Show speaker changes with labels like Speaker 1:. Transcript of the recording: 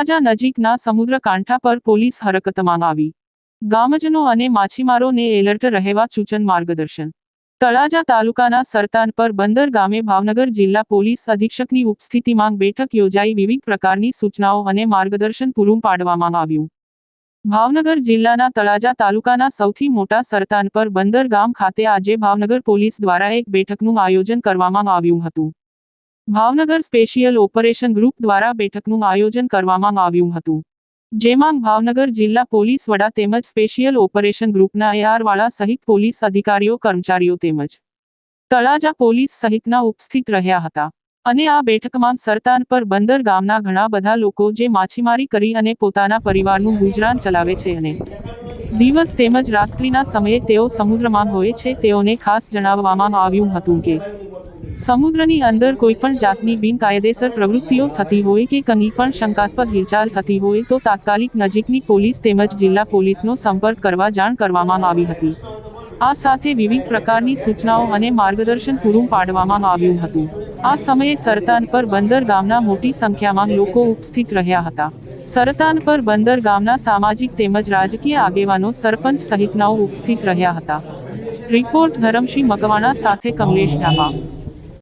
Speaker 1: તળાજા નજીકના સમુદ્ર કાંઠા પર પોલીસ હરકતમાં આવી ગામજનો અને માછીમારોને એલર્ટ રહેવા સૂચન માર્ગદર્શન. તળાજા તાલુકાના સરતાન પર બંદર ગામે ભાવનગર જિલ્લા પોલીસ અધિક્ષકની ઉપસ્થિતિમાં બેઠક યોજાઈ વિવિધ પ્રકારની સૂચનાઓ અને માર્ગદર્શન પૂરું પાડવામાં આવ્યું. ભાવનગર જિલ્લાના તળાજા તાલુકાના સૌથી મોટા સરતાન પર બંદર ગામ ખાતે આજે ભાવનગર પોલીસ દ્વારા એક બેઠકનું આયોજન કરવામાં આવ્યું હતું. ભાવનગર સ્પેશિયલ ઓપરેશન ગ્રુપ દ્વારા બેઠકનું આયોજન કરવામાં આવ્યું હતું, જેમાં ભાવનગર જિલ્લા પોલીસ વડા તેમજ સ્પેશિયલ ઓપરેશન ગ્રુપના એઆરવાળા સહિત પોલીસ અધિકારીઓ, કર્મચારીઓ તેમજ તળાજા પોલીસ સહિતના ઉપસ્થિત રહ્યા હતા અને આ બેઠકમાં સરતાન પર બંદર ગામના ઘણા બધા લોકો જે માછીમારી કરી અને પોતાના પરિવારનું ગુજરાન ચલાવે છે અને દિવસ તેમજ રાત્રિના સમયે તેઓ સમુદ્રમાં હોય છે તેઓને ખાસ જણાવવામાં આવ્યું હતું કે સમુદ્રની અંદર કોઈ પણ જાતની બિનકાયદેસર પ્રવૃત્તિઓ થતી હોય કે કંઈ પણ શંકાસ્પદ હિલચાલ થતી હોય તો તાત્કાલિક નજીકની પોલીસ તેમજ જિલ્લા પોલીસનો સંપર્ક કરવા જાણ કરવામાં આવી હતી. આ સાથે વિવિધ પ્રકારની સૂચનાઓ અને માર્ગદર્શન પૂરું પાડવામાં આવ્યું હતું. આ સમયે સરતાન પર બંદર ગામના મોટી સંખ્યામાં લોકો ઉપસ્થિત રહ્યા હતા. સરતાન પર બંદર ગામના સામાજિક તેમજ રાજકીય આગેવાનો સરપંચ સહિતનાઓ ઉપસ્થિત રહ્યા હતા. રિપોર્ટ ધરમસિંહ મકવાણા સાથે કમલેશ ઢાબા